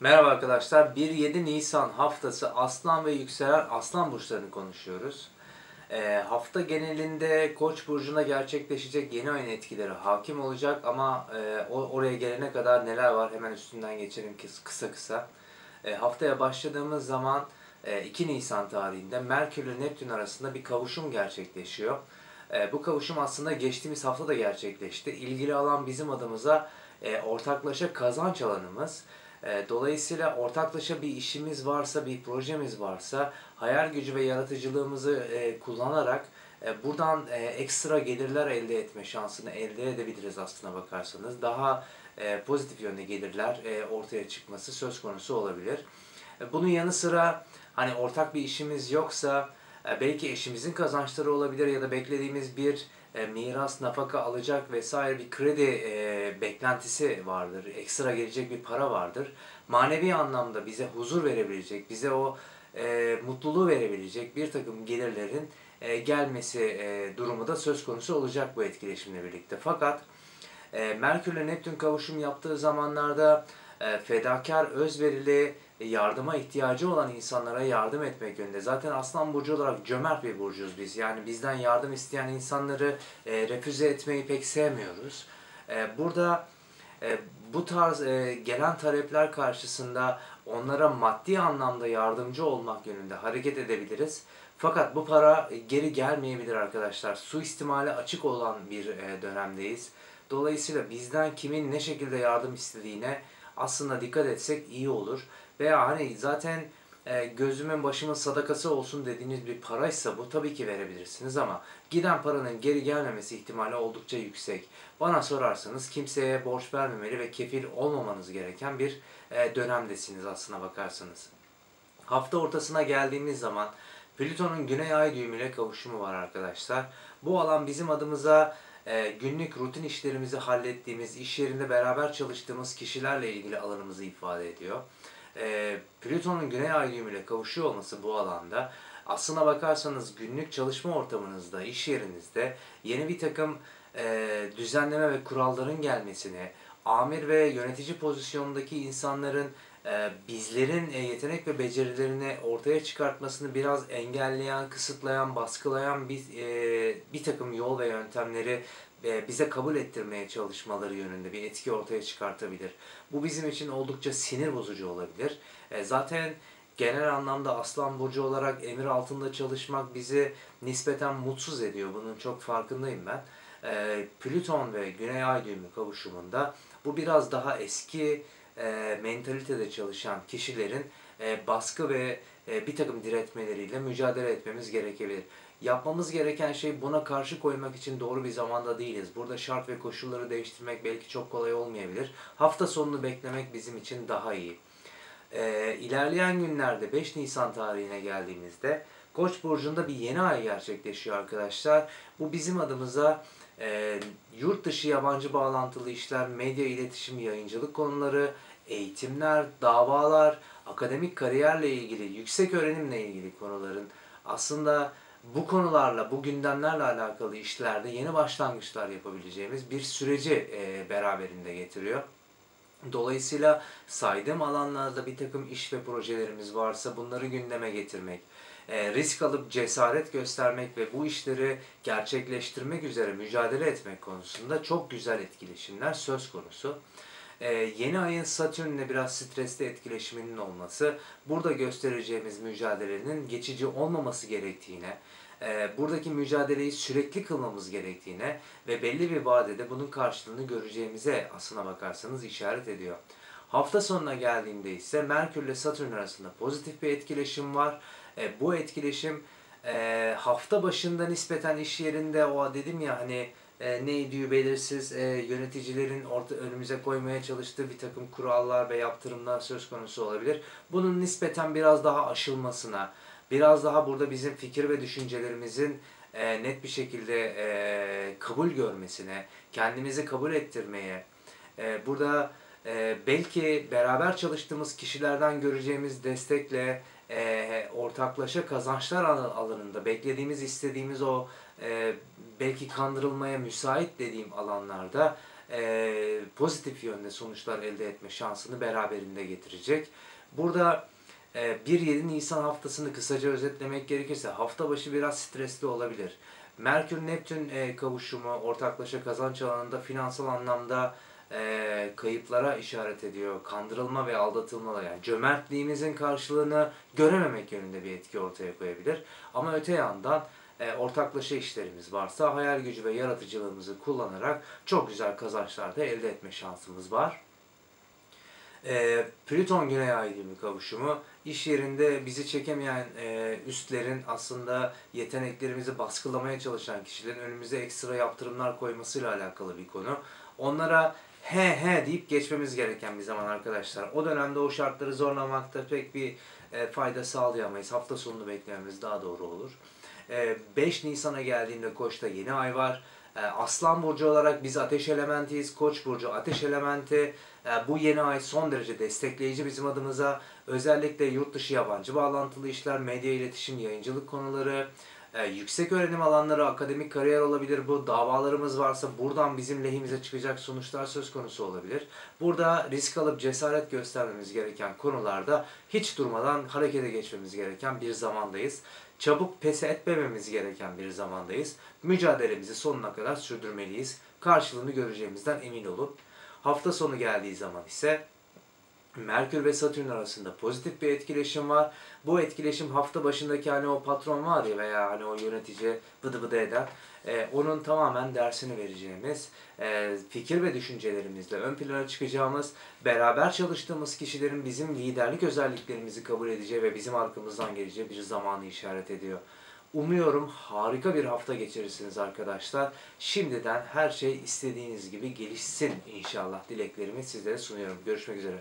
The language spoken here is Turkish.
Merhaba arkadaşlar. 1-7 Nisan haftası Aslan ve yükselen Aslan burçlarını konuşuyoruz. Ee, hafta genelinde Koç burcuna gerçekleşecek yeni ayın etkileri hakim olacak ama e, oraya gelene kadar neler var hemen üstünden geçelim kısa kısa. E, haftaya başladığımız zaman e, 2 Nisan tarihinde Merkür ile Neptün arasında bir kavuşum gerçekleşiyor. E, bu kavuşum aslında geçtiğimiz hafta da gerçekleşti. İlgili alan bizim adımıza e, ortaklaşa kazanç alanımız. E, dolayısıyla ortaklaşa bir işimiz varsa, bir projemiz varsa hayal gücü ve yaratıcılığımızı e, kullanarak e, buradan ekstra gelirler elde etme şansını elde edebiliriz aslına bakarsanız. Daha pozitif yönde gelirler ortaya çıkması söz konusu olabilir. Bunun yanı sıra hani ortak bir işimiz yoksa belki eşimizin kazançları olabilir ya da beklediğimiz bir e, miras, nafaka alacak vesaire bir kredi e, beklentisi vardır. Ekstra gelecek bir para vardır. Manevi anlamda bize huzur verebilecek, bize o e, mutluluğu verebilecek bir takım gelirlerin e, gelmesi e, durumu da söz konusu olacak bu etkileşimle birlikte. Fakat e, Merkür ile Neptün kavuşum yaptığı zamanlarda e, fedakar, özverili, yardıma ihtiyacı olan insanlara yardım etmek yönünde. Zaten Aslan Burcu olarak cömert bir burcuz biz. Yani bizden yardım isteyen insanları e, refüze etmeyi pek sevmiyoruz. E, burada e, bu tarz e, gelen talepler karşısında onlara maddi anlamda yardımcı olmak yönünde hareket edebiliriz. Fakat bu para geri gelmeyebilir arkadaşlar. Suistimale açık olan bir e, dönemdeyiz. Dolayısıyla bizden kimin ne şekilde yardım istediğine aslında dikkat etsek iyi olur. Veya hani zaten e, gözümün başımın sadakası olsun dediğiniz bir paraysa bu tabii ki verebilirsiniz ama giden paranın geri gelmemesi ihtimali oldukça yüksek. Bana sorarsanız kimseye borç vermemeli ve kefil olmamanız gereken bir e, dönemdesiniz aslına bakarsanız. Hafta ortasına geldiğimiz zaman Plüton'un Güney Ay düğümüyle kavuşumu var arkadaşlar. Bu alan bizim adımıza e, günlük rutin işlerimizi hallettiğimiz, iş yerinde beraber çalıştığımız kişilerle ilgili alanımızı ifade ediyor. E, Plüton'un Güney Ay düğümüyle kavuşuyor olması bu alanda aslına bakarsanız günlük çalışma ortamınızda, iş yerinizde yeni bir takım e, düzenleme ve kuralların gelmesini, amir ve yönetici pozisyondaki insanların bizlerin e, yetenek ve becerilerini ortaya çıkartmasını biraz engelleyen, kısıtlayan, baskılayan bir, e, bir takım yol ve yöntemleri e, bize kabul ettirmeye çalışmaları yönünde bir etki ortaya çıkartabilir. Bu bizim için oldukça sinir bozucu olabilir. E, zaten genel anlamda Aslan Burcu olarak emir altında çalışmak bizi nispeten mutsuz ediyor. Bunun çok farkındayım ben. E, Plüton ve Güney Ay düğümü kavuşumunda bu biraz daha eski mentalitede çalışan kişilerin baskı ve bir takım diretmeleriyle mücadele etmemiz gerekebilir. Yapmamız gereken şey buna karşı koymak için doğru bir zamanda değiliz. Burada şart ve koşulları değiştirmek belki çok kolay olmayabilir. Hafta sonunu beklemek bizim için daha iyi. Ee, ilerleyen günlerde 5 Nisan tarihine geldiğimizde Koç burcunda bir yeni ay gerçekleşiyor arkadaşlar. Bu bizim adımıza e, yurt dışı yabancı bağlantılı işler, medya iletişim, yayıncılık konuları, eğitimler, davalar, akademik kariyerle ilgili, yüksek öğrenimle ilgili konuların aslında bu konularla, bu gündemlerle alakalı işlerde yeni başlangıçlar yapabileceğimiz bir süreci e, beraberinde getiriyor. Dolayısıyla saydığım alanlarda bir takım iş ve projelerimiz varsa bunları gündeme getirmek, e, risk alıp cesaret göstermek ve bu işleri gerçekleştirmek üzere mücadele etmek konusunda çok güzel etkileşimler söz konusu. Ee, yeni ayın Satürn'le biraz stresli etkileşiminin olması, burada göstereceğimiz mücadelenin geçici olmaması gerektiğine, e, buradaki mücadeleyi sürekli kılmamız gerektiğine ve belli bir vadede bunun karşılığını göreceğimize aslına bakarsanız işaret ediyor. Hafta sonuna geldiğimde ise Merkür ile Satürn arasında pozitif bir etkileşim var. E, bu etkileşim e, hafta başında nispeten iş yerinde o dedim ya hani e, neydi belirsiz e, yöneticilerin orta, önümüze koymaya çalıştığı bir takım kurallar ve yaptırımlar söz konusu olabilir. Bunun nispeten biraz daha aşılmasına, biraz daha burada bizim fikir ve düşüncelerimizin e, net bir şekilde e, kabul görmesine, kendimizi kabul ettirmeye, e, burada e, belki beraber çalıştığımız kişilerden göreceğimiz destekle e, ortaklaşa kazançlar alanında beklediğimiz, istediğimiz o e, belki kandırılmaya müsait dediğim alanlarda e, pozitif yönde sonuçlar elde etme şansını beraberinde getirecek. Burada e, 1-7 Nisan haftasını kısaca özetlemek gerekirse hafta başı biraz stresli olabilir. Merkür-Neptün e, kavuşumu ortaklaşa kazanç alanında finansal anlamda e, kayıplara işaret ediyor. Kandırılma ve aldatılmalar yani cömertliğimizin karşılığını görememek yönünde bir etki ortaya koyabilir. Ama öte yandan e, ortaklaşa işlerimiz varsa hayal gücü ve yaratıcılığımızı kullanarak çok güzel kazançlar da elde etme şansımız var. E, Plüton Güney Ay düğümü kavuşumu iş yerinde bizi çekemeyen e, üstlerin aslında yeteneklerimizi baskılamaya çalışan kişilerin önümüze ekstra yaptırımlar koymasıyla alakalı bir konu. Onlara he he deyip geçmemiz gereken bir zaman arkadaşlar. O dönemde o şartları zorlamakta pek bir e, fayda sağlayamayız. Hafta sonunu beklememiz daha doğru olur. E, 5 Nisan'a geldiğinde Koç'ta yeni ay var. E, Aslan Burcu olarak biz ateş elementiyiz. Koç Burcu ateş elementi. E, bu yeni ay son derece destekleyici bizim adımıza. Özellikle yurt dışı yabancı bağlantılı işler, medya iletişim, yayıncılık konuları, e, yüksek öğrenim alanları, akademik kariyer olabilir bu. Davalarımız varsa buradan bizim lehimize çıkacak sonuçlar söz konusu olabilir. Burada risk alıp cesaret göstermemiz gereken konularda hiç durmadan harekete geçmemiz gereken bir zamandayız. Çabuk pes etmememiz gereken bir zamandayız. Mücadelemizi sonuna kadar sürdürmeliyiz. Karşılığını göreceğimizden emin olun. Hafta sonu geldiği zaman ise Merkür ve Satürn arasında pozitif bir etkileşim var. Bu etkileşim hafta başındaki hani o patron var ya veya hani o yönetici bıdı bıdı eden e, onun tamamen dersini vereceğimiz, e, fikir ve düşüncelerimizle ön plana çıkacağımız, beraber çalıştığımız kişilerin bizim liderlik özelliklerimizi kabul edeceği ve bizim arkamızdan geleceği bir zamanı işaret ediyor. Umuyorum harika bir hafta geçirirsiniz arkadaşlar. Şimdiden her şey istediğiniz gibi gelişsin inşallah dileklerimi sizlere sunuyorum. Görüşmek üzere.